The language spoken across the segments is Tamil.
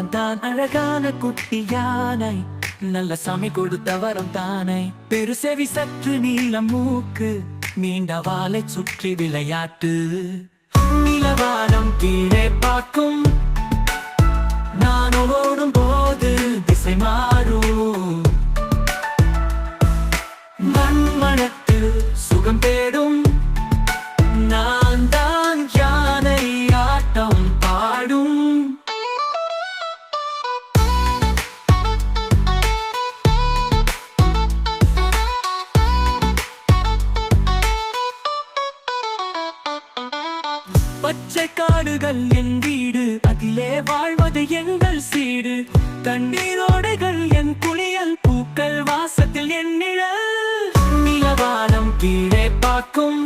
நான் அழகான குட்டி யானை நல்ல சாமி கொடுத்த வரம் தானே. பெருசெவி சற்று நீல மூக்கு. நீண்ட வாலை சுற்றி விளையாட்டு. நிலவானம் கீழே பார்க்கும். நான் ஓடும் போது திசை மாறும். மண்மணத்தில் சுகம் தேடும் பச்சை காடுகள் என் வீடு. அதிலே வாழ்வது எங்கள் சீடு. தண்ணீரோடைகள் என் குளியல். பூக்கள் வாசத்தில் என் நிழல். நிலவானம் கீழே பார்க்கும்.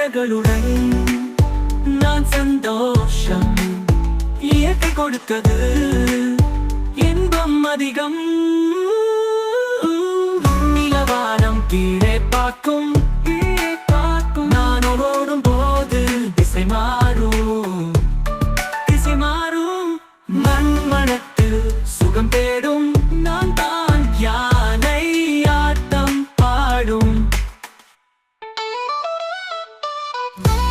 என் நான் சந்தோஷம் இயற்கை கொடுத்தது இன்பம் அதிகம். நிலவாரம் கீழே பார்க்கும். கீழே பார்க்கும் நான் ஓடும் போது திசை மாறும். திசை மாறும். Bye.